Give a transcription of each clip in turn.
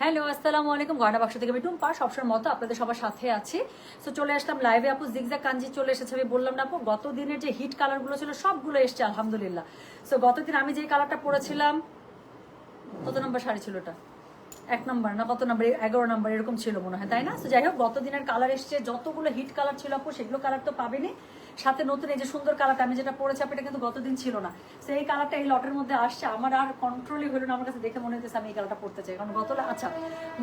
Hello, আসসালামু আলাইকুম। গয়না বাক্স থেকে আমি টুম্পা, সবসময় মতো আপনাদের সবার সাথে আছি। তো চলে আসলাম লাইভে আপু জিগজা কাঞ্জি চলে এসেছে, আমি বললাম না গত দিনের যে হিট কালারগুলো ছিল, সবগুলো এসছে, আলহামদুলিল্লাহ। সো গতদিন আমি যে কালারটা পরেছিলাম, কত নম্বর শাড়ি ছিল ওটা? এক নম্বর না, কত নম্বর এগারো নম্বর এরকম ছিল মনে হয়, তাই না? যাই হোক গত দিনের কালার এসছে, যতগুলো হিট কালার ছিল আপু, সেগুলো কালার তো পাবেনি সাথে নতুন এই যে সুন্দর কালারটা আমি যেটা পরেছি এটা কিন্তু গতদিন ছিল না। এই কালারটা এই লটের মধ্যে আসছে, আমার আর কন্ট্রোলই হলো না, আমার কাছে দেখে মনে হচ্ছে আমি এই কালারটা পড়তে চাই। কারণ গত আচ্ছা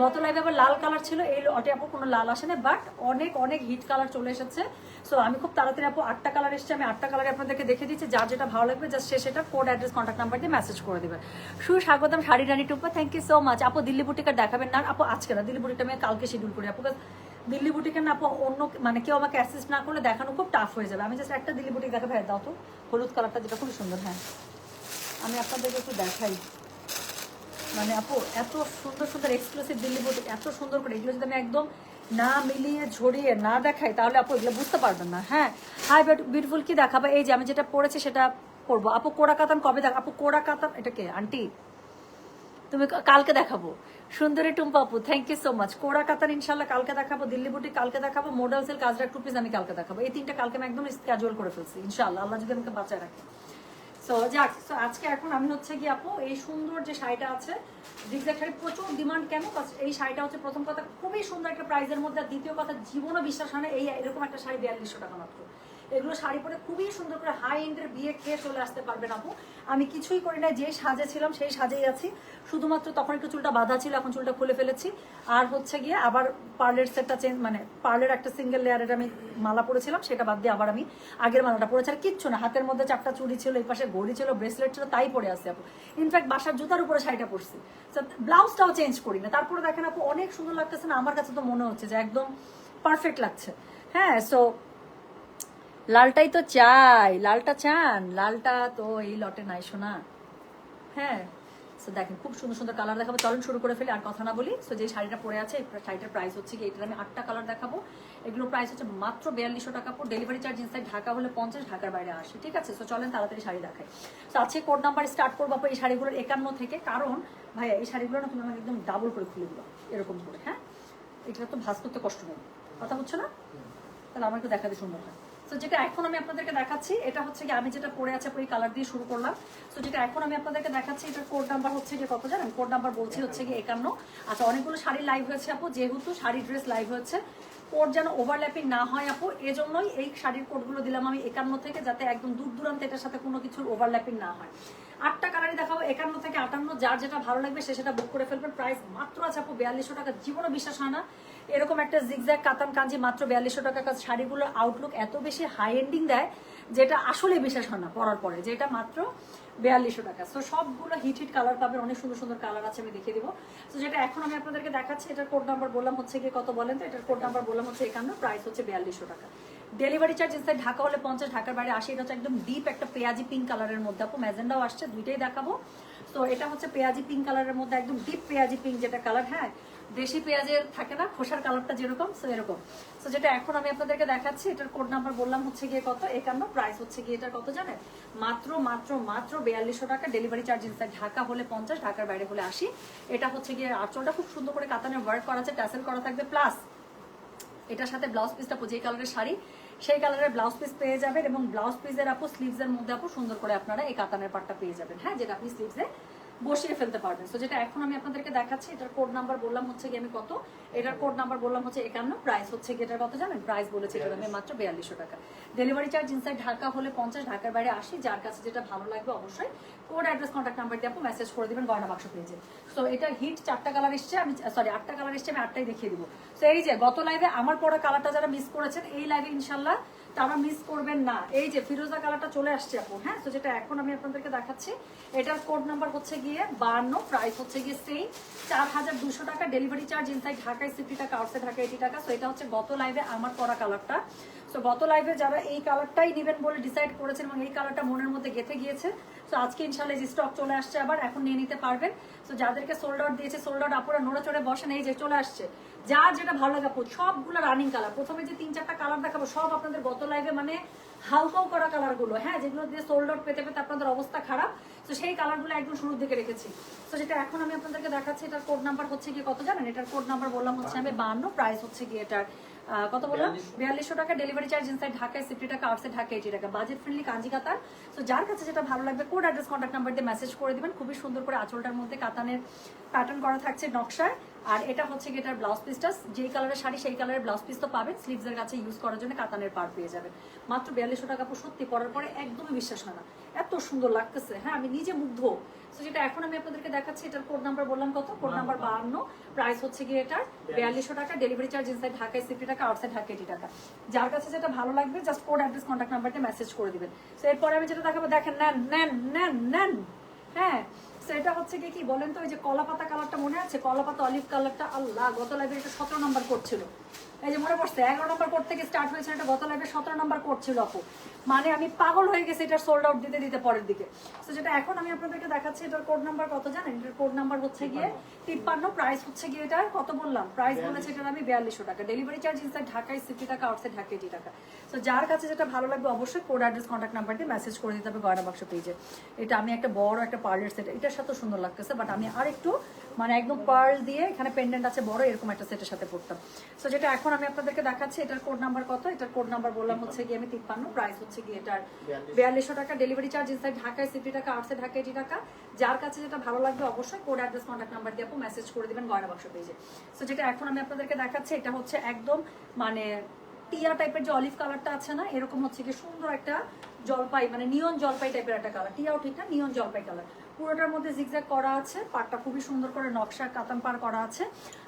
গত লাইভে আবার লাল কালার ছিল, এই লটে আপু কোনো লাল আসে না বাট অনেক অনেক হিট কালার চলে এসেছে। সো আমি খুব তাড়াতাড়ি আপু আটটা কালার এসছে, আমি আটটা কালারে আপনাদেরকে দেখে দিচ্ছি, যার যেটা ভালো লাগবে জাস্ট সে সেটা কোড অ্যাড্রেস কন্ট্যাক্ট নাম্বার দিয়ে মেসেজ করে দেবে। সুস্বাগতম sari Rani Tumpa thank you so much আপু দিল্লি বুটিকার দেখাবেন না আপু আজকে না, দিল্লি বুটিকটা আমি কালকে শিডিউল করি, আপু দিল্লি বুটিকের না অন্য মানে কেউ আমাকে অ্যাসিস্ট না করলে দেখানো খুব টাফ হয়ে যাবে। আমি জাস্ট একটা দিল্লি বুটিক দেখা ভাই দাও তো। হলুদ কালারটা যেটা খুবই সুন্দর হ্যাঁ। আমি আপনাদেরকে একটু দেখাই। মানে আপু, এত সুন্দর সুন্দর এক্সক্লুসিভ দিল্লি বুটিক এত সুন্দর করে, এগুলো যদি আমি একদম না মিলিয়ে, ঝরিয়ে না দেখাই, তাহলে আপু এগুলো বুঝতে পারবেন না হ্যাঁ। হাই বিউটিফুল কি দেখাবো? এই যে আমি যেটা পড়েছি সেটা পড়ব। আপু কোড়া কাতান কবে দেখ আপু কোড়া কাতান এটা কে? আন্টি? তুমি কালকে দেখাবো। সুন্দরী টুম্পা আপু থ্যাংক ইউ সো মাচ কোড়া কাতান ইনশাল্লাহ কালকে দেখাবো, দিল্লি বুটি কালকে দেখাবো মোডাল সেল কাজরা টু পিস আমি কালকে দেখাবো। এই তিনটা কালকে আমি একদম স্ক্যাজুয়াল করে ফেলছি, ইনশাল্লাহ। আল্লাহ যদি আমাকে বাঁচায় রাখে। সো যাক, so আজকে এখন আমি হচ্ছে কি আপু, এই সুন্দর যে শাড়িটা আছে জিগজ্যাগ শাড়ি, প্রচুর ডিমান্ড কেন? এই শাড়িটা হচ্ছে প্রথম কথা, খুবই সুন্দর একটা প্রাইজের মধ্যে, আর দ্বিতীয় কথা, জীবনও বিশ্বাস হয় না, এই এরকম একটা শাড়ি বিয়াল্লিশশো টাকা মাত্র। এগুলো শাড়ি পরে খুবই সুন্দর করে হাই এন্ডের বিয়ে খেয়ে চলে আসতে পারবেন আপু। আমি কিছুই করি না যে সাজে ছিলাম সেই সাজেই আছি। শুধুমাত্র তখন একটু চুলটা বাঁধা ছিল, এখন চুলটা খুলে ফেলেছি। আর হচ্ছে গিয়ে আবার পার্লের সেটটা চেঞ্জ মানে পার্লের একটা সিঙ্গেল লেয়ারের আমি মালা পরেছিলাম, সেটা বাদ দিয়ে আবার আমি আগের মালাটা পরেছি। আর কিচ্ছু না, হাতের মধ্যে চারটা চুড়ি ছিল, এই পাশে ঘড়ি ছিল ব্রেসলেট ছিল, তাই পরে আসছে আপু। ইনফ্যাক্ট বাসার জুতার উপরে শাড়িটা পরছি। ব্লাউজটাও চেঞ্জ করি না তারপরে দেখেন আপু, অনেক সুন্দর লাগতেছে না, আমার কাছে তো মনে হচ্ছে যে একদম পারফেক্ট লাগছে। হ্যাঁ সো লালটাই তো চাই লালটা চান লালটা তো এই লটে নাই শোনা হ্যাঁ সো দেখেন খুব সুন্দর সুন্দর কালার দেখাবো। চলুন শুরু করে ফেলি আর কথা না বলি। সো যে শাড়িটা পরে আছে শাড়িটার প্রাইস হচ্ছে কি এটার আমি আটটা কালার দেখাবো। এগুলোর প্রাইস হচ্ছে মাত্র বিয়াল্লিশশো টাকা পর ডেলিভারি চার্জ ইনসাইড ঢাকা হলে পঞ্চাশ ঢাকার বাইরে আসে ঠিক আছে? সো চলেন তাড়াতাড়ি শাড়ি দেখাই। তো আজকে কোড নাম্বার স্টার্ট করব এই শাড়িগুলোর একান্ন থেকে কারণ ভাইয়া এই শাড়িগুলো না তুমি আমাকে একদম ডাবল করে খুলে দিবা এরকম করে হ্যাঁ? এটা তো ভাজ করতে কষ্ট নেই কথা হচ্ছে না? তাহলে আমার একটু দেখাতে সুন্দর হয়। তো যেটা এখন আমি আপনাদেরকে দেখাচ্ছি, এটা হচ্ছে কি আমি যেটা পরে আছে ওই কালার দিয়ে শুরু করলাম। তো যেটা এখন আমি আপনাদেরকে দেখাচ্ছি এটা কোড নাম্বার হচ্ছে যে কত জানেন? কোড নাম্বার বলছি হচ্ছে গিয়ে একান্ন। আচ্ছা অনেকগুলো শাড়ি লাইভ হয়েছে আপু, যেহেতু শাড়ি ড্রেস লাইভ হয়েছে কোড যেন ওভারল্যাপিং না হয় আপু, এজন্যই এই শাড়ির কোডগুলো দিলাম আমি একান্ন থেকে যাতে একদম দূর দূরান্ত এটার সাথে কোনো কিছুর ওভারল্যাপিং না হয়। আটটা কালারই দেখাবো, একান্ন থেকে আটান্ন, যার যেটা ভালো লাগবে সে সেটা বুক করে ফেলবেন। প্রাইস মাত্র আছে আপু বিয়াল্লিশশো টাকা জীবনও বিশ্বাস হয় না। এরকম একটা জিগজ্যাগ কাতান, কাঞ্জি মাত্র বিয়াল্লিশশো টাকা শাড়িগুলোর আউটলুক এত বেশি হাই এন্ডিং দেয় যেটা আসলে বিশ্বাস হয় না পরার পরে, যেটা মাত্র বিয়াল্লিশশো টাকা। তো সবগুলো হিট হিট কালার পাবেন, অনেক সুন্দর সুন্দর কালার আছে, আমি দেখিয়ে দিব। তো যেটা এখন আমি আপনাদেরকে দেখাচ্ছি, এটার কোড নাম্বার বললাম হচ্ছে গিয়ে কত বলেন তো? এটার কোড নাম্বার বললাম হচ্ছে একান্ন প্রাইস হচ্ছে বিয়াল্লিশশো টাকা। ডেলিভারি চার্জ ইনসাইড ঢাকা হলে পঞ্চাশ, ঢাকার বাইরে আসে এটা হচ্ছে একদম ডিপ একটা পেঁয়াজি পিঙ্ক কালারের মধ্যে। আপু, ম্যাজেন্ডাও আসছে, দুইটাই দেখাবো। তো এটা হচ্ছে পেঁয়াজি পিঙ্ক কালারের মধ্যে একদম ডিপ পেঁয়াজি পিঙ্ক যেটা কালার হ্যাঁ? দেশি পেঁয়াজের থাকে না, খোসার কালারটা যেরকম সো এরকম। তো যেটা এখন আমি আপনাদেরকে দেখাচ্ছি, এটার কোড নাম্বার বললাম হচ্ছে গিয়ে কত? একান্ন প্রাইস হচ্ছে গিয়ে এটার কত জানেন? মাত্র মাত্র মাত্র বিয়াল্লিশশো টাকা ডেলিভারি চার্জ ইনসাইড ঢাকা হলে পঞ্চাশ, ঢাকার বাইরে হলে আশি। এটা হচ্ছে গিয়ে আঁচলটা খুব সুন্দর করে কাতানের ওয়ার্ক করা আছে ট্যাসেল করা থাকবে প্লাস এটার সাথে ব্লাউজ পিসটা যে কালারের শাড়ি সেই কালারের ব্লাউজ পিস পেয়ে যাবেন এবং ব্লাউজ পিসের আপু স্লিভস এর মধ্যে আপু সুন্দর করে আপনারা এই কাতানের পাটটা পেয়ে যাবেন। হ্যাঁ যেটা আপনি স্লিভসে বসিয়ে ফেলতে পারবেন। তো যেটা এখন আমি আপনাদেরকে দেখাচ্ছি, এটার কোড নাম্বার বললাম হচ্ছে কি আমি কত। এটার কোড নাম্বার বললাম হচ্ছে একান্ন প্রাইস হচ্ছে কি এটার কত জানেন? প্রাইস বলেছি এটার আমি মাত্র বিয়াল্লিশশো টাকা। ডেলিভারি চার্জ ইনসাইড ঢাকা হলে পঞ্চাশ, ঢাকার বাইরে আসি যার কাছে যেটা ভালো লাগবে অবশ্যই কোড অ্যাড্রেস কন্ট্যাক্ট নাম্বার দিয়ে আপু মেসেজ করে দেবেন গয়না বাক্স পেয়েছে তো এটা হিট চারটা কালার এসছে, আমি সরি আটটা কালার এসছে, আমি আটটাই দেখিয়ে দিব। তো এই যে গত লাইভে আমার পড়া কালারটা যারা মিস করেছেন, এই লাইভে ইনশাল্লাহ তারা মিস করবেন না। এই যে ফিরোজা কালারটা চলে আসছে আপু হ্যাঁ? তো যেটা এখন আমি আপনাদেরকে দেখাচ্ছি, এটার কোড নাম্বার হচ্ছে গিয়ে বান্ন প্রাইস হচ্ছে গিয়ে সেই চার হাজার দুশো টাকা ডেলিভারি চার্জ ইনসাইড ঢাকায় সিটি টাকা আউটসাইড ঢাকা, এটি টাকা তো এটা হচ্ছে গত লাইভে আমার করা কালারটা তো গত লাইভে যারা এই কালারটাই নেবেন বলে ডিসাইড করেছেন এবং এই কালারটা মনের মধ্যে গেঁথে গিয়েছে তো আজকে ইনশাল্লাহ যে স্টক চলে আসছে আবার, এখন নিয়ে নিতে পারবেন। তো যাদেরকে সোল্ড আউট দিয়েছে সোল্ড আউট আপুরা নড়ে চড়ে বসেন, এই যে চলে আসছে। যা যেটা ভালো লাগে সবগুলো রানিং কালার প্রথমে যে তিন চারটা কালার দেখাবো, সব আপনাদের গত লাইভে মানে হালকাও করা কালারগুলো হ্যাঁ যেগুলো দিয়ে সোল্ড আউট পেতে পেতে আপনাদের অবস্থা খারাপ। তো সেই কালারগুলো একদম শুরুর দিকে রেখেছি। তো যেটা এখন আমি আপনাদেরকে দেখাচ্ছি, এটার কোড নাম্বার হচ্ছে কি কত জানেন? এটার কোড নাম্বার বললাম হচ্ছে আমি বান্ন প্রাইস হচ্ছে কি এটার কত বললাম? বিয়াল্লিশশো টাকা ডেলিভারি চার্জ ইনসাইড ঢাকায় সিফটি টাকা আউটসাইড ঢাকায় এইটি টাকা। বাজেট ফ্রেন্ডলি কাঞ্জি কাতান তো যার কাছে যেটা ভালো লাগবে কোড অ্যাড্রেস কন্ট্যাক্ট নাম্বার দিয়ে মেসেজ করে দেবেন। খুবই সুন্দর করে আঁচলটার মধ্যে কাতানের প্যাটার্ন করা থাকছে নকশায়। আর এটা হচ্ছে কি এটার ব্লাউজ পিসটা যেই কালারের শাড়ি সেই কালারের ব্লাউজ পিস তো পাবেন। স্লিভস এর কাছে ইউজ করার জন্য কাতানের পার পেয়ে যাবেন। মাত্র বিয়াল্লিশশো টাকা পুরো সত্যি পরার পরে একদমই বিশ্বাস হয় না। এত সুন্দর লাগতেছে। হ্যাঁ আমি নিজে মুগ্ধ। তো যেটা এখন আমি আপনাদেরকে দেখাচ্ছি এটার কোড নাম্বার বললাম কত? কোড নাম্বার বাহান্ন প্রাইস হচ্ছে গিয়ে এটার বিয়াল্লিশশো টাকা। ডেলিভারি চার্জ ইনসাইড ঢাকায় সিফটি টাকা আউটসাইড ঢাকা এইটি টাকা। যার কাছে যেটা ভালো লাগবে জাস্ট কোড অ্যাড্রেস কন্ট্যাক্ট নাম্বারটা মেসেজ করে দিবেন। তো এরপরে আমি যেটা দেখাবো দেখেন নেন নেন নেন নেন। হ্যাঁ এটা হচ্ছে কি বলেন তো ওই যে কলাপাতা কালারটা মনে আছে? কলাপাতা অলিভ কালারটা আল্লাহ, গত লাইভে সতেরো নম্বর করছিল এই যে মনে পড়ছে এগারো নম্বর কোড থেকে স্টার্ট হয়েছে এটা গত লাইভে সতেরো নম্বর করছিল আপু মানে আমি পাগল হয়ে গেছি এটা সোল্ড আউট দিতে দিতে পরের দিকে। তো যেটা এখন আমি আপনাদেরকে দেখাচ্ছি এটার কোড নাম্বার কত জানেন? এটার কোড নাম্বার হচ্ছে গিয়ে তিপ্পান্ন প্রাইস হচ্ছে গিয়ে এটার কত বললাম? প্রাইস বলেছে এটার আমি বিয়াল্লিশশো টাকা। ডেলিভারি চার্জ ইনসাইড ঢাকায় সিফটি টাকা আউটসাইড ঢাকা এইটি টাকা। তো যার কাছে যেটা ভালো লাগবে অবশ্যই কোড অ্যাড্রেস কন্ট্যাক্ট নাম্বার দিয়ে মেসেজ করে দিতে হবে গয়না বাক্স পেজে এটা আমি একটা বড় একটা পার্লার সেট এটার সাথে সুন্দর লাগতেছে বাট আমি আর একটু মানে একদম পার্ল দিয়ে এখানে পেন্ডেন্ট আছে বড় এরকম একটা সেটের সাথে পড়তাম তো যেটা এখন আমি আপনাদেরকে দেখাচ্ছি এটার কোড নাম্বার কত? এটার কোড নাম্বার বললাম হচ্ছে গিয়ে আমি তিপ্পান্ন প্রাইস হচ্ছে গিয়ে এটার বিয়াল্লিশশো টাকা। ডেলিভারি চার্জ ইনসাইড ঢাকায় সিফটি টাকা আউটসাইড ঢাকা এইটি টাকা যার কাছে যেটা ভালো লাগবে অবশ্যই কোড অ্যাড্রেস কন্ট্যাক্ট নাম্বার দিয়ে আপু মেসেজ করে দিবেন গয়না বাক্স পেজে তো যেটা এখন আমি আপনাদেরকে দেখাচ্ছি এটা হচ্ছে একদম মানে টিয়া টাইপের যে অলিভ কালারটা আছে না এরকম হচ্ছে কি সুন্দর একটা জলপাই মানে নিয়ন জলপাই টাইপের একটা কালার টিয়াও ঠিক না নিয়ন জলপাই কালার পুরোটার মধ্যে জিগজ্যাগ করা আছে পাটটা খুবই সুন্দর করে নকশা কাতান পার করা আছে।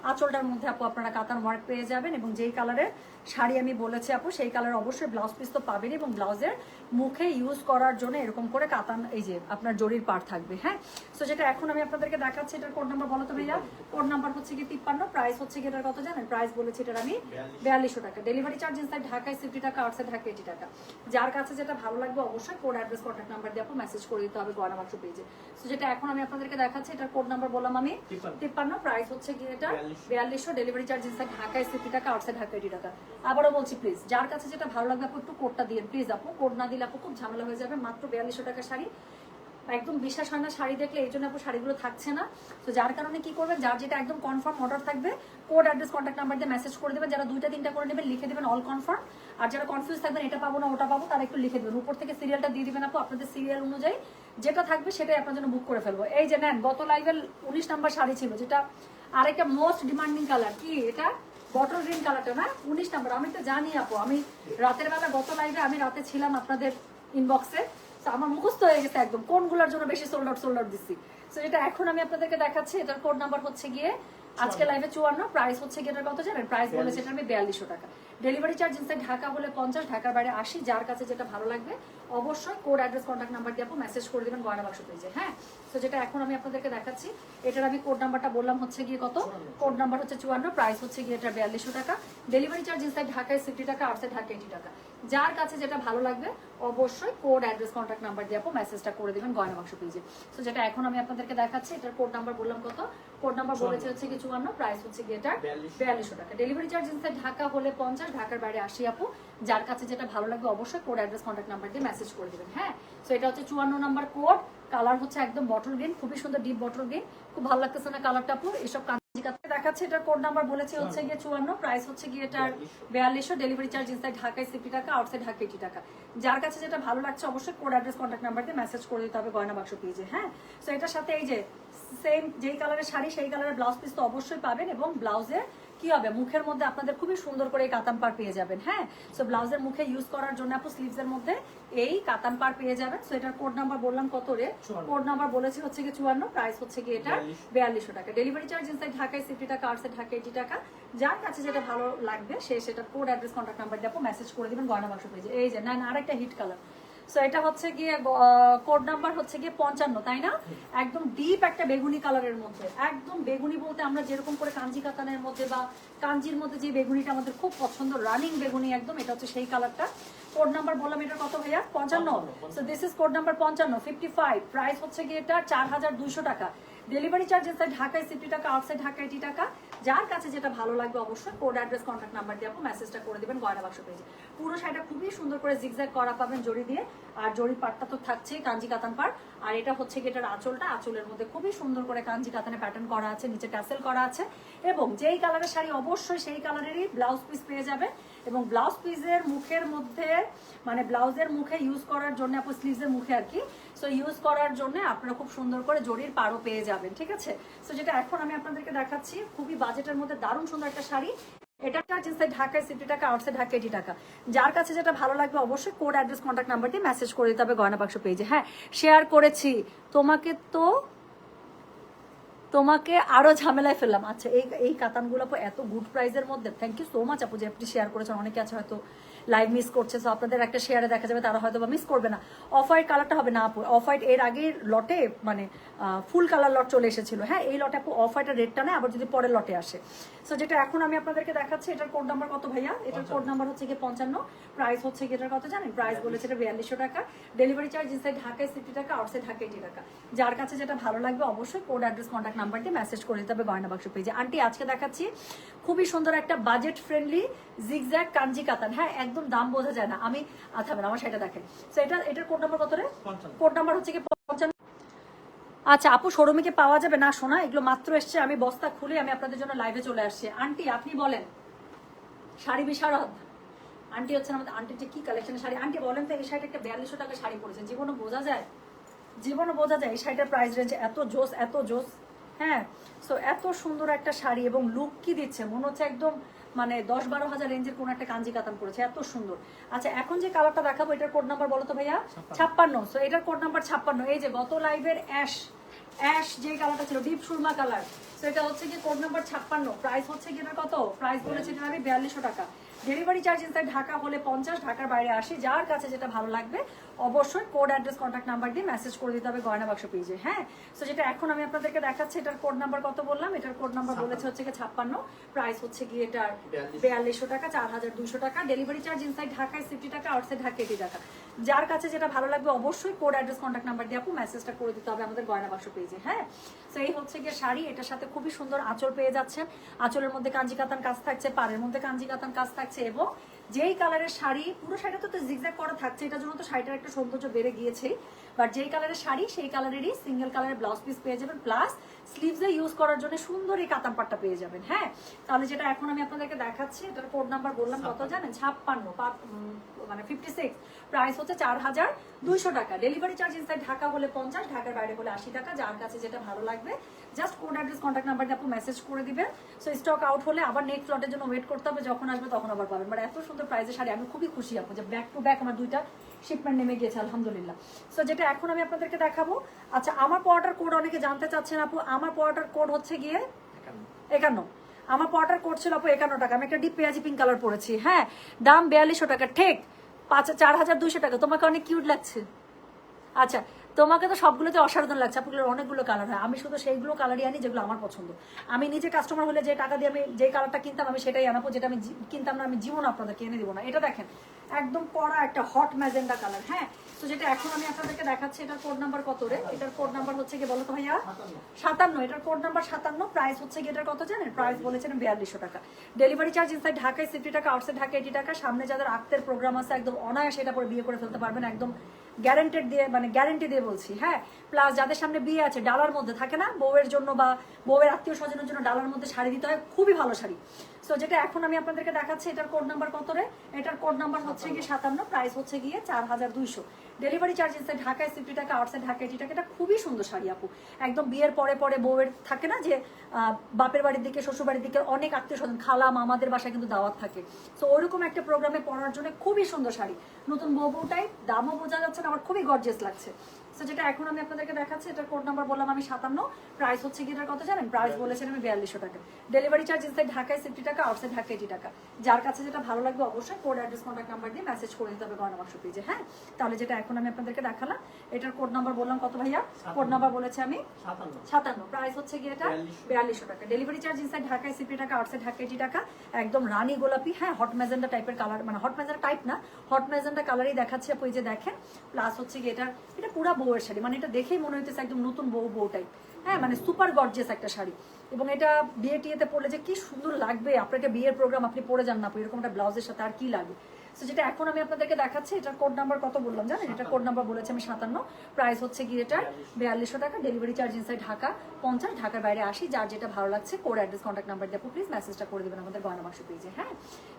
আঁচলটার মধ্যে আপু আপনারা কাতান ওয়ার্ক পেয়ে যাবেন এবং যেই কালারের শাড়ি আমি বলেছি আপু সেই কালার অবশ্যই ব্লাউজ পিস তো পাবেন এবং ব্লাউজের মুখে ইউজ করার জন্য এরকম করে কাতান এই যে আপনার জরির পার থাকবে হ্যাঁ? তো যেটা এখন আমি আপনাদেরকে দেখাচ্ছি এটার কোড নাম্বার বলো তো ভাইয়া? কোড নাম্বার হচ্ছে কি তিপ্পান্ন প্রাইস হচ্ছে কি এটার কত জানেন? প্রাইস বলেছি এটার আমি বিয়াল্লিশশো টাকা। ডেলিভারি চার্জ ইনসাইড ঢাকায় সিফটি টাকা আউটসাইড ঢাকা এইটি টাকা। যার কাছে যেটা ভালো লাগবে অবশ্যই কোড অ্যাড্রেস কন্ট্যাক্ট নাম্বার দিয়ে আপু মেসেজ করে দিতে হবে গয়না বাক্স পেজে তো যেটা এখন আমি আপনাদেরকে দেখাচ্ছি এটার কোড নাম্বার বললাম আমি। তিপ্পান্ন। প্রাইস হচ্ছে কি এটা বিয়াল্লিশশো ডেলিভারি চার্জ ইনসাইড ঢাকায় সিফটি টাকা আউটসাইড ঢাকা এইটি টাকা। আবারও বলছি প্লিজ যার কাছে যেটা ভালো লাগবে আপু একটু কোডটা দিয়ে প্লিজ আপু কোড না দিলে আপু খুব ঝামেলা হয়ে যাবে। মাত্র বিয়াল্লিশশো টাকা শাড়ি। একদম বিশ্বাস হয় না শাড়ি দেখলে এই জন্য আপু শাড়িগুলো থাকছে না। তো যার কারণে কি করবেন যার যেটা একদম কনফার্ম অর্ডার থাকবে কোড অ্যাড্রেস কন্ট্যাক্ট নাম্বার দিয়ে মেসেজ করে দেবেন। যারা দুইটা তিনটা করে নেবেন লিখে দেবেন অল কনফার্ম আর যারা কনফিউজ থাকবেন, এটা পাবো না, ওটা পাবো, তারা একটু লিখে দেবেন। উপর থেকে সিরিয়ালটা দিয়ে দিবেন আপু, আপনাদের সিরিয়াল অনুযায়ী যেটা থাকবে সেটাই আপনার জন্য বুক করে ফেলব। এই যে নেন, গত লাইভের উনিশ নাম্বার শাড়ি ছিল, যেটা আরেকটা মোস্ট ডিমান্ডিং কালার কি এটা? বটল গ্রিন কালারটা না? উনিশ নাম্বার আমি তো জানি আপু, আমি রাতের বেলা গত লাইভে আমি রাতে ছিলাম আপনাদের ইনবক্সে তো আমার মুখস্থ হয়ে গেছে একদম, কোনগুলোর জন্য বেশি সোল্ড আউট সোল্ড আউট দিচ্ছি। তো এটা এখন আমি আপনাদেরকে দেখাচ্ছি, এটার কোড নাম্বার হচ্ছে গিয়ে আজকে লাইভে চুয়ান্ন প্রাইস হচ্ছে গিয়ে এটার কত জানেন? প্রাইস বলে এটা আমি বিয়াল্লিশশো টাকা। ডেলিভারি চার্জ ইনসাইড ঢাকা হলে পঞ্চাশ ঢাকার বাইরে আসি যার কাছে যেটা ভালো লাগবে অবশ্যই কোড অ্যাড্রেস কন্ট্যাক্ট নাম্বার দিয়ে মেসেজ করে দেবেন গয়না বাক্স পেজে হ্যাঁ? তো যেটা এখন আমি আপনাদেরকে দেখাচ্ছি এটার আমি কোড নাম্বারটা বললাম হচ্ছে গিয়ে কত? কোড নাম্বার হচ্ছে চুয়ান্ন প্রাইস হচ্ছে গিয়ে এটা বিয়াল্লিশশো টাকা। ডেলিভারি চার্জ ইনসাইড ঢাকায় সিফটি টাকা আউটসাইড ঢাকা এইটি টাকা। যার কাছে যেটা ভালো লাগবে অবশ্যই কোড অ্যাড্রেস কন্ট্যাক্ট নাম্বার দিয়ে আপু মেসেজটা করে দেবেন গয়না বাক্স পেজে। তো যেটা এখন আমি আপনাদেরকে দেখাচ্ছি এটার কোড নাম্বার বললাম কত? কোড নাম্বার বলেছে হচ্ছে কি চুয়ান্ন প্রাইস হচ্ছে গিয়ে এটা বিয়াল্লিশশো টাকা। ডেলিভারি চার্জ ইনসাইড ঢাকা হলে পঞ্চাশ ঢাকার বাইরে আশি আপু। যার কাছে যেটা ভালো লাগবে অবশ্যই কোড অ্যাড্রেস কন্ট্যাক্ট নাম্বার দিয়ে মেসেজ করে দেবেন হ্যাঁ? তো এটা হচ্ছে চুয়ান্ন নাম্বার কোড কালার হচ্ছে একদম বটল গ্রিন খুবই সুন্দর ডিপ বটল গ্রিন খুব ভালো লাগতেছে না কালারটা আপু? এসব দেখাচ্ছে ডেলিভারি চার্জ টাকা টাকা। যার কাছে যেটা ভালো লাগছে অবশ্যই কোড অ্যাড্রেস কন্ট্যাক্ট মেসেজ করে দিতে হবে গয়না বাক্স পেয়েছে হ্যাঁ? এটার সাথে এই যে সেম যেই কালারের শাড়ি, সেই কালারের ব্লাউজ পিস তো অবশ্যই পাবেন এবং ব্লাউজে কি হবে? মুখের মধ্যে আপনাদের খুবই সুন্দর করে এই কাতান পার পেয়ে যাবেন হ্যাঁ? সো ব্লাউজের মুখে ইউজ করার জন্য আপু স্লিভস এর মধ্যে এই কাতান পার পেয়ে যাবেন। সো এটার কোড নাম্বার বললাম কত রে? কোড নাম্বার বলেছি হচ্ছে কি চুয়ান্ন প্রাইস হচ্ছে কি এটা বিয়াল্লিশশো টাকা। ডেলিভারি চার্জ ইনসাইড ঢাকায় সিফটি টাকা আউটসাইড ঢাকা এইটি টাকা। যার কাছে যেটা ভালো লাগবে সে সেটা কোড অ্যাড্রেস কন্ট্যাক্ট নাম্বার দিয়ে মেসেজ করে দিবেন গয়না বাক্স পেজে এই যে না না আরেকটা হিট কালার সো এটা হচ্ছে গিয়ে কোড নাম্বার হচ্ছে গিয়ে পঞ্চান্ন তাই না? একদম ডিপ একটা বেগুনি কালারের মধ্যে। একদম বেগুনি বলতে আমরা যেরকম করে কাঞ্জি কাতানের মধ্যে বা কাঞ্জির মধ্যে যে বেগুনিটা আমাদের খুব পছন্দ রানিং বেগুনি একদম এটা হচ্ছে সেই কালারটা কোড নাম্বার বললাম এটা কত ভাইয়া? পঞ্চান্ন। So this is code number পঞ্চান্ন ফিফটি ফাইভ প্রাইস হচ্ছে গিয়ে এটা চার হাজার দুইশো টাকা। ডেলিভারি চার্জ ইনসাইড ঢাকায় সিফটি টাকা আউটসাইড ঢাকা এটি টাকা। যার কাছে যেটা ভালো লাগবে অবশ্যই কোড অ্যাড্রেস কন্ট্যাক্ট নাম্বার দিয়ে আপনি মেসেজটা করে দিবেন গয়না বাক্স পেজে পুরো শাড়িটা খুবই সুন্দর করে জিগজ্যাগ করা পাবেন জড়ি দিয়ে। আর জড়ি পাটটা তো থাকছেই, কাঞ্জি কাতান পার আর এটা হচ্ছে কি এটার আঁচলটা। আঁচলের মধ্যে খুবই সুন্দর করে কাঞ্জি কাতানে প্যাটার্ন করা আছে, নিচে ট্যাসেল করা আছে। এবং যেই কালারের শাড়ি অবশ্যই সেই কালারেরই ব্লাউজ পিস পেয়ে যাবে এবং ব্লাউজ পিসের মুখের মধ্যে মানে ব্লাউজের মুখে ইউজ করার জন্য আপু স্লিভসের মুখে আর কি সো ইউজ করার জন্য আপনারা খুব সুন্দর করে জরির পাড়ও পেয়ে যাবেন, ঠিক আছে? সো যেটা এখন আমি আপনাদেরকে দেখাচ্ছি, খুবই বাজেটের মধ্যে দারুণ সুন্দর একটা শাড়ি। এটা ইনসাইড ঢাকায় সিফটি টাকা আউটসাইড ঢাকা এইটি টাকা। যার কাছে যেটা ভালো লাগবে অবশ্যই কোড অ্যাড্রেস কন্ট্যাক্ট নাম্বার দিয়ে মেসেজ করে দিতে হবে গয়না বাক্স পেজে হ্যাঁ শেয়ার করেছি। তোমাকে তো তোমাকে আরও ঝামেলায় ফেললাম। আচ্ছা এই এই কাতানগুলো এত গুড প্রাইজের মধ্যে। থ্যাংক ইউ সো মাচ আপু যে আপনি শেয়ার করেছেন। অনেকে আছে হয়তো লাইভ মিস করছে সো আপনাদের একটা শেয়ারে দেখা যাবে, তারা হয়তো বা মিস করবে না। অফ হোয়াইট কালারটা হবে না, আপু। অফ হোয়াইট এর আগের লটে মানে ফুল কালার লট চলে এসেছিল। হ্যাঁ এই লটে আপু অফ হোয়াইটের রেটটা নেয় আবার যদি পরের লটে আসে। সো যেটা এখন আমি আপনাদেরকে দেখাচ্ছি, এটার কোড নাম্বার কত ভাইয়া? এটার কোড নাম্বার হচ্ছে গিয়ে পঞ্চান্ন। প্রাইস হচ্ছে গিয়ে এটার কত জানেন? প্রাইস বলেছে এটা বিয়াল্লিশশো টাকা। ডেলিভারি চার্জ ইনসাইড ঢাকায় সিটি টাকা আউটসাইড ঢাকা এটি টাকা। যার কাছে যেটা ভালো লাগবে অবশ্যই কোড অ্যাড্রেস কন্ট্যাক্ট নাম্বার দিয়ে মেসেজ করে দিতে হবে গয়না বাক্স পেজে আন্টি আজকে দেখাচ্ছি, খুবই সুন্দর একটা বাজেট ফ্রেন্ডলি জিগজ্যাগ কাঞ্জি কাতান হ্যাঁ একদম দাম বোঝা যায় না। আমি আচ্ছা আমার সেটা দেখেন। তো এটা এটার কোড নাম্বার কত রে? কোড নাম্বার হচ্ছে কি পঞ্চান্ন? আচ্ছা আপু শোরুমে কি পাওয়া যাবে? না শোনা এগুলো মাত্র এসছে। আমি বস্তা খুলে আমি আপনাদের জন্য লাইভে চলে আসছি। আন্টি আপনি বলেন। শাড়ি বিশারদ। আন্টি হচ্ছেন আমাদের আন্টির যে কি কালেকশন শাড়ি? আন্টি বলেন তো এই শাড়িটা একটা বিয়াল্লিশশো টাকা শাড়ি পরেছেন জীবনে বোঝা যায়। জীবনে বোঝা যায় এই শাড়িটার প্রাইস রেঞ্জ এত জোস এত জোস। হ্যাঁ সো এত সুন্দর একটা শাড়ি এবং লুক কি দিচ্ছে? মনে হচ্ছে একদম মানে দশ বারো হাজার রেঞ্জের কোন একটা কাঞ্জি কাতান পড়েছে এত সুন্দর। আচ্ছা এখন যে কালারটা দেখাবো এটার কোড নাম্বার বলো তো ভাইয়া? ছাপ্পান্ন। সো এটার কোড নাম্বার ছাপ্পান্ন। এই যে গত লাইভের অ্যাশ অ্যাশ যে কালারটা ছিল ডিপ সুরমা কালার সো এটা হচ্ছে কি কোড নাম্বার ছাপ্পান্ন। প্রাইস হচ্ছে কি এটার কত? প্রাইস বলেছে এটা আমি বিয়াল্লিশশো টাকা। ডেলিভারি চার্জ ইনসাইড ঢাকা হলে পঞ্চাশ ঢাকার বাইরে আসি যার কাছে যেটা ভালো লাগবে অবশ্যই কোড অ্যাড্রেস কন্ট্যাক্ট নাম্বার দিয়ে মেসেজ করে দিতে হবে গয়না বাক্স পেজে হ্যাঁ? সো যেটা এখন আমি আপনাদেরকে দেখাচ্ছি এটার কোড নাম্বার কত বললাম? এটার কোড নাম্বার বলেছে হচ্ছে ছাপ্পান্ন। প্রাইস হচ্ছে কি এটার বিয়াল্লিশশো টাকা চার হাজার দুইশো টাকা। ডেলিভারি চার্জ ইনসাইড ঢাকায় সিফটি টাকা আউটসাইড ঢাকা এইটি টাকা। যার কাছে যেটা ভালো লাগবে অবশ্যই কোড অ্যাড্রেস কন্ট্যাক্ট নাম্বার দিয়ে আপু মেসেজটা করে দিতে হবে আমাদের গয়না বাক্স পেজে হ্যাঁ? তো এই হচ্ছে গিয়ে শাড়ি এটার সাথে খুবই সুন্দর আঁচল পেয়ে যাচ্ছে আঁচলের মধ্যে কাঞ্জি কাতান কাজ থাকছে পাড়ের মধ্যে কাঞ্জি কাতান কাজ থাকছে এবং যেই কালারের শাড়ি, পুরো শাড়িটা তো জিগজ্যাগ করা থাকছে, এটার জন্য তো শাড়িটার একটা সৌন্দর্য বেড়ে গিয়েছে। বাট যেই কালারের শাড়ি, সেই কালারেরই সিঙ্গেল কালারের ব্লাউজ পিস পেয়ে যাবেন। প্লাস স্লিভসে ইউজ করার জন্য সুন্দর এই কাতান পাটটা পেয়ে যাবেন হ্যাঁ? তাহলে যেটা এখন আমি আপনাদেরকে দেখাচ্ছি এটার কোড নাম্বার বললাম কত জানেন? ছাপ্পান্ন মানে ফিফটি সিক্স প্রাইস হচ্ছে চার হাজার দুইশো টাকা। ডেলিভারি চার্জ ইনসাইড ঢাকা হলে পঞ্চাশ ঢাকার বাইরে হলে আশি টাকা। যার কাছে যেটা ভালো লাগবে just code address contact number দিয়ে আপনি মেসেজ করে দিবেন। সো স্টক আউট হলে আবার নেক্সট লটের জন্য ওয়েট করতে হবে যখন আসবে তখন আবার পাবেন। বাট এত সুন্দর প্রাইসের শাড়ি আমি খুবই খুশি আপু যে ব্যাক টু ব্যাক আমার দুইটা শিপমেন্ট নেমে গিয়েছে, আলহামদুলিল্লাহ। সো যেটা এখন আমি আপনাদেরকে দেখাবো আচ্ছা আমার পড়াটার কোড অনেকে জানতে চাচ্ছেন আপু, আমার পড়াটার কোড হচ্ছে গিয়ে একান্ন। আমার পড়াটার কোড ছিল আপু একান্ন টাকা, আমি একটা ডিপ পেঁয়াজি পিঙ্ক কালার পরেছি হ্যাঁ? দাম বিয়াল্লিশশো টাকা, ঠিক, পাঁচ, চার হাজার দুশো টাকা, তোমাকে অনেক কিউট লাগছে। আচ্ছা তোমাকে তো সবগুলোতে অসাধারণ লাগছে আপনাগুলোর অনেকগুলো কালার হয়। আমি শুধু সেইগুলো কালারই আনি যেগুলো আমার পছন্দ। আমি নিজে কাস্টমার হলে যে টাকা দিয়ে আমি যে কালারটা কিনতাম, আমি সেটাই আনাবো, যেটা আমি কিনতাম না, আমি জীবন আপনাদেরকে এনে দিব না। এটা দেখেন, একদম কড়া একটা হট ম্যাজেন্ডা কালার হ্যাঁ? তো যেটা এখন আমি আপনাদেরকে দেখাচ্ছি, এটার কোড নাম্বার কত রে? এটার কোড নাম্বার হচ্ছে কি বলতো ভাইয়া? সাতান্ন। এটার কোড নাম্বার সাতান্ন প্রাইস হচ্ছে কি এটার কত জানেন? প্রাইস বলেছেন বিয়াল্লিশশো টাকা। ডেলিভারি চার্জ ইনসাইড ঢাকায় সিফটি টাকা আউটসাইড ঢাকা এইটি টাকা, সামনে যাদের আক্তের প্রোগ্রাম আছে, একদম অনায়াসে এটা পরে বিয়ে করে ফেলতে পারবেন, একদম গ্যারেন্টেড দিয়ে মানে গ্যারেন্টি দিয়ে বলছি হ্যাঁ? প্লাস যাদের সামনে বিয়ে আছে, ডালার মধ্যে থাকে না? বউয়ের জন্য বা বউয়ের আত্মীয় স্বজনের জন্য ডালার মধ্যে শাড়ি দিতে হয়, খুবই ভালো শাড়ি। সো যেটা এখন আমি আপনাদেরকে দেখাচ্ছি, এটার কোড নাম্বার কত রে? এটার কোড নাম্বার হচ্ছে গিয়ে সাতান্ন প্রাইস হচ্ছে গিয়ে চার হাজার দুইশো। ডেলিভারি চার্জ ঢাকায় সিফটি টাকা আউটসাইড ঢাকা এইটি টাকা, এটা খুবই সুন্দর শাড়ি আপু। একদম বিয়ের পরে পরে বউয়ের থাকে না যে বাপের বাড়ির দিকে শ্বশুর বাড়ির দিকে অনেক আত্মীয় স্বজন, খালা মামাদের বাসায় কিন্তু দাওয়াত থাকে। তো ওইরকম একটা প্রোগ্রামে পড়ার জন্য খুবই সুন্দর শাড়ি। নতুন বউ বউটাই দামও বোঝা যাচ্ছে না, আমার খুবই গর্জিয়াস লাগছে। তো যেটা এখন আমি আপনাদেরকে দেখাচ্ছি এটার কোড নাম্বার বললাম আমি সাতান্ন। প্রাইস হচ্ছে কি এটার কত জানেন? প্রাইস বলেছেন আমি বিয়াল্লিশশো টাকা। ডেলিভারি চার্জ ঢাকায় সিফটি টাকা আউটসাইড ঢাকা এইটি টাকা। যার কাছে যেটা ভালো লাগবে অবশ্যই কোড অ্যাড্রেস কন্ট্যাক্ট নাম্বার দিয়ে মেসেজ করে দিতে হবে পেজে হ্যাঁ? তাহলে যেটা এখন আমি আপনাদেরকে দেখালাম এটার কোড নাম্বার বললাম কত ভাইয়া? কোড নাম্বার বলেছে আমি সাতান্ন। প্রাইস হচ্ছে কি এটা? বিয়াল্লিশশো। টাকা। ডেলিভারি চার্জ ইনসাইড ঢাকায় সিপি টাকা আউটসাইড ঢাকা এইটি টাকা। একদম রানী গোলাপি হ্যাঁ? হট ম্যাজেন্ডা টাইপের কালার মানে হট ম্যাজেন্ডা টাইপ না হট ম্যাজেন্ডা কালারই দেখাচ্ছে আপু এই যে দেখেন। প্লাস হচ্ছে কি এটা এটা পুরো বউয়ের শাড়ি। মানে এটা দেখেই মনে হইতেছে একদম নতুন বউ বউ টাইপ হ্যাঁ মানে সুপার গর্জিয়াস একটা শাড়ি। এবং এটা বিয়ে টিয়েতে পরলে যে কি সুন্দর লাগবে। আপনাকে বিয়ের প্রোগ্রাম আপনি পরে যান না এরকম একটা ব্লাউজের সাথে আর কি লাগবে? তো যেটা এখন আমি আপনাদেরকে দেখাচ্ছি, এটার কোড নাম্বার কত বললাম জানেন? এটা কোড নাম্বার বলেছি আমি সাতান্ন। প্রাইস হচ্ছে গিয়ে এটার বিয়াল্লিশশো টাকা ডেলিভারি চার্জ ইনসাইড ঢাকা পঞ্চাশ, ঢাকার বাইরে আসি যার যেটা ভালো লাগছে কোড অ্যাড্রেস কন্ট্যাক্ট নাম্বার দিয়ে প্লিজ মেসেজটা করে দেবেন আমাদের গয়না বাক্স পেজে হ্যাঁ?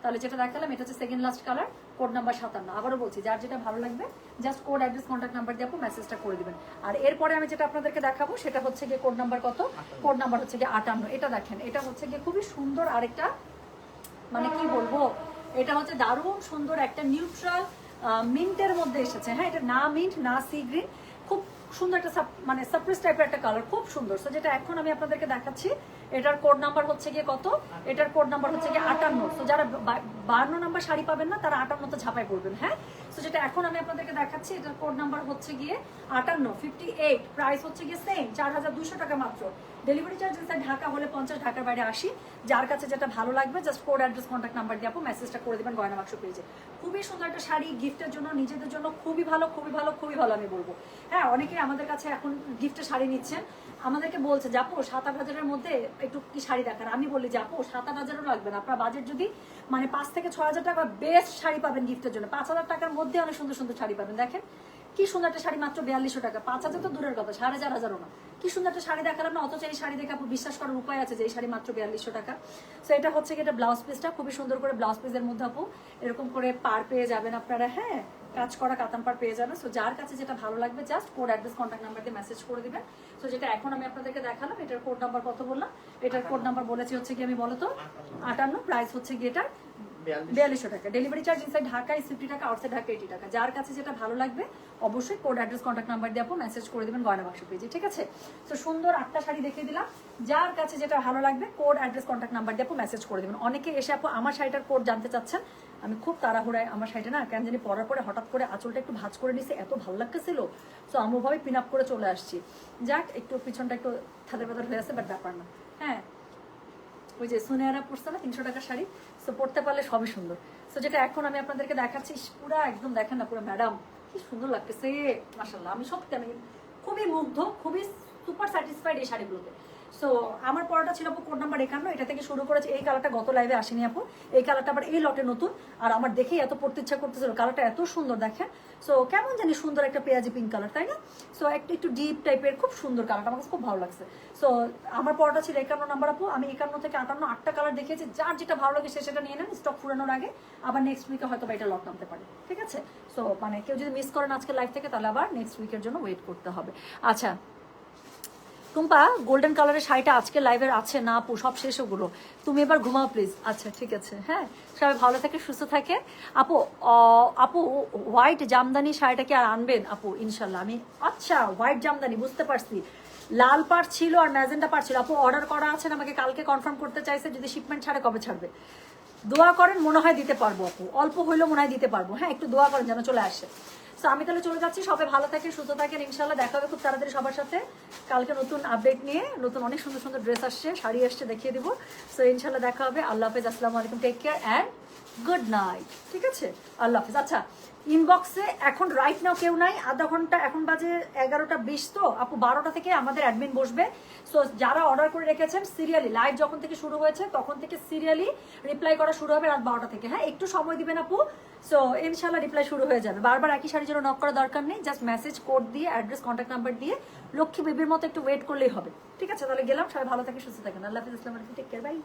তাহলে যেটা দেখালাম, এটা হচ্ছে second last colour code number সাতান্ন। আবারও বলছি, যার যেটা ভালো লাগবে just code address contact number আপু মেসেজটা করে দিবেন। আর এরপরে আমি যেটা আপনাদেরকে দেখাবো, সেটা হচ্ছে গিয়ে কোড নাম্বার কত? কোড নাম্বার হচ্ছে গিয়ে আটান্ন। এটা দেখেন, এটা হচ্ছে গিয়ে খুবই সুন্দর আরেকটা মানে কি বলব? এটা হচ্ছে দারুণ সুন্দর একটা নিউট্রাল মিন্টের মধ্যে এসেছে। হ্যাঁ এটা না মিন্ট না সি গ্রিন খুব সুন্দর একটা মানে সাপ্রেস টাইপের একটা কালার খুব সুন্দর। সো যেটা এখন আমি আপনাদেরকে দেখাচ্ছি এটার কোড নাম্বার হচ্ছে গিয়ে কত? এটার কোড নাম্বার হচ্ছে গিয়ে আটান্ন। তো যারা বান্ন নাম্বার শাড়ি পাবেন না, তারা আটান্ন আটান্নতে ঝাঁপাই করবেন হ্যাঁ? তো যেটা এখন আমি আপনাদেরকে দেখাচ্ছি, এটার কোড নাম্বার হচ্ছে গিয়ে আটান্ন ফিফটি এইট প্রাইস হচ্ছে গিয়ে সেম চার হাজার দুশো টাকা মাত্র। ডেলিভারি চার্জ ইনসাইড ঢাকা হলে পঞ্চাশ, ঢাকার বাইরে আসি যার কাছে যেটা ভালো লাগবে just code address contact number দিয়ে আপু মেসেজটা করে দেবেন গয়না বাক্স পেজে। খুবই সুন্দর একটা শাড়ি গিফটের জন্য, নিজেদের জন্য খুবই ভালো খুবই ভালো খুবই ভালো আমি বলব। হ্যাঁ অনেকেই আমাদের কাছে এখন গিফটের শাড়ি নিচ্ছেন। আমাদেরকে বলছে যাপো সাত, আট হাজারের মধ্যে একটু কি শাড়ি দেখান আমি বলি যাপো সাত আট হাজারও লাগবে না। আপনার বাজেট যদি মানে পাঁচ থেকে ছয় হাজার টাকা বেস্ট শাড়ি পাবেন গিফটের জন্য। পাঁচ হাজার টাকার মধ্যে অনেক সুন্দর সুন্দর শাড়ি পাবেন। দেখেন, কি সুন্দর একটা শাড়ি মাত্র বিয়াল্লিশশো টাকা। পাঁচ হাজার তো দূরের কথা, সাড়ে চার হাজারও না। কি সুন্দর একটা শাড়ি দেখালাম না অথচ এই শাড়ি দেখে আপনি বিশ্বাস করার উপায় আছে যে, এই শাড়ি মাত্র বিয়াল্লিশশো টাকা। তো এটা হচ্ছে কি, এটা ব্লাউজ পিসটা খুবই সুন্দর করে ব্লাউজ পিসের মধ্যে আপু, এরকম করে পার পেয়ে যাবেন আপনারা হ্যাঁ? কাজ করা কাতাম্পার পার পেয়ে যাবে। সো যার কাছে যেটা ভালো লাগবে just code address contact number দিয়ে মেসেজ করে দিবেন। সো যেটা এখন আমি আপনাদেরকে দেখালাম, এটার কোড নাম্বার কত বললাম? এটার কোড নাম্বার বলেছি হচ্ছে কি আমি বলতো, আটান্ন প্রাইস হচ্ছে গিয়ে এটার বিয়াল্লিশশো টাকা। ডেলিভারি চার্জ ইনসাইড ঢাকায় ফিফটি টাকা আউটসাইড ঢাকা, এইটি টাকা। যার কাছে যেটা ভালো লাগবে, অবশ্যই কোড অ্যাড্রেস কন্ট্যাক্ট নাম্বার দিয়ে আপু মেসেজ করে দেবেন গয়না বাক্স পেজে ঠিক আছে? তো সুন্দর আটটা শাড়ি দেখিয়ে দিলাম। যার কাছে যেটা ভালো লাগবে কোড অ্যাড্রেস কন্ট্যাক্ট নাম্বার দিয়ে আপু মেসেজ করে দেবেন। অনেকে এসে আপু আমার শাড়িটার কোড জানতে চাচ্ছেন। আমি খুব তাড়াহুড়ায় আমার শাড়িটা না কেন জানি পরার পরে হঠাৎ করে আঁচলটা একটু ভাজ করে নিছে এত ভালো লাগতেছিল। সো আমভাবে পিন আপ করে চলে আসছি। যাক, একটু পিছনটা একটু থাদের বাদার হয়ে আছে বাট ব্যাপার না। হ্যাঁ ওই যে সোনিয়ারা পড়ছে না, তিনশো টাকার শাড়ি সো পড়তে পারলে সবই সুন্দর। সো যেটা এখন আমি আপনাদেরকে দেখাচ্ছি পুরা একদম দেখেন না, পুরো ম্যাডাম, কি সুন্দর লাগতেছে মাসাল্লাহ আমি সত্যি, আমি খুবই মুগ্ধ, খুবই সুপার স্যাটিসফাইড এই শাড়িগুলোতে। সো আমার পড়াটা ছিল আপু কোড নাম্বার একান্ন। এটা থেকে শুরু করেছে। এই কালারটা গত লাইভে আসেনি আপু। এই কালারটা আবার এই লটে নতুন। আর আমার দেখেই এত পড়তে ইচ্ছা করতেছিল। কালারটা এত সুন্দর, দেখেন। সো কেমন জানি সুন্দর একটা পেঁয়াজি পিঙ্ক কালার তাই না? সো একটা, একটু ডিপ টাইপের খুব সুন্দর কালারটা আমার কাছে খুব ভালো লাগছে। সো আমার পড়াটা ছিল একান্ন নাম্বার আপু। আমি একান্ন থেকে আটান্ন আটটা কালার দেখিয়েছি। যার যেটা ভালো লাগে সে সেটা নিয়ে নেন। স্টক ফুরানোর আগে। আবার নেক্সট উইকে হয়তো এটা লট নামতে পারে। ঠিক আছে? সো মানে কেউ যদি মিস করেন আজকে লাইভ থেকে, তাহলে আবার নেক্সট উইকের জন্য ওয়েট করতে হবে। আচ্ছা টুম্পা গোল্ডেন কালারের শাড়িটা আজকে লাইভের আছে না আপু? সব শেষ ওগুলো। তুমি এবার ঘুমাও প্লিজ আচ্ছা ঠিক আছে। হ্যাঁ সবাই ভালো থাকে, সুস্থ থাকে। আপু আপু হোয়াইট জামদানি শাড়িটা কি আর আনবেন? আপু, ইনশাল্লাহ। আমি আচ্ছা হোয়াইট জামদানি, বুঝতে পারছি। লাল পাড় ছিল আর ম্যাজেন্টা পাড় ছিল। আপু অর্ডার করা আছে আমাকে কালকে কনফার্ম করতে চাইছে, যদি শিপমেন্ট ছাড়ে কবে ছাড়বে? দোয়া করেন, মনে হয় দিতে পারব আপু। অল্প হইলেও মনে হয় দিতে পারব। হ্যাঁ একটু দোয়া করেন যেন চলে আসে। তো আমি তাহলে চলে যাচ্ছি। সবাই ভালো থাকেন, সুস্থ থাকেন ইনশাল্লাহ দেখা হবে খুব তাড়াতাড়ি সবার সাথে। কালকে নতুন আপডেট নিয়ে নতুন অনেক সুন্দর সুন্দর ড্রেস আসছে, শাড়ি আসছে, দেখিয়ে দিব। সো ইনশাল্লাহ দেখা হবে। আল্লাহ হাফেজ, আসসালামু আলাইকুম। Take care and good night ঠিক আছে? আল্লাহ হাফিজ। আচ্ছা ইনবক্সে এখন রাইট নাও কেউ নাই। আধা ঘণ্টা, এখন বাজে এগারোটা বিশ তো। আপু, বারোটা থেকে আমাদের অ্যাডমিন বসবে। সো যারা অর্ডার করে রেখেছেন সিরিয়ালি লাইভ যখন থেকে শুরু হয়েছে, তখন থেকে সিরিয়ালি রিপ্লাই করা শুরু হবে রাত বারোটা থেকে। হ্যাঁ একটু সময় দিবেন আপু। সো ইনশাল্লাহ রিপ্লাই শুরু হয়ে যাবে। বারবার একই শাড়ির জন্য নক করা দরকার নেই। জাস্ট মেসেজ কোড দিয়ে অ্যাড্রেস কন্ট্যাক্ট নাম্বার দিয়ে লক্ষ্মী বেবির মতো একটু ওয়েট করলেই হবে। ঠিক আছে? তাহলে গেলাম। সবাই ভালো থাকে সুস্থ থাকেন। আল্লাহ হাফিজ। Islam take care bye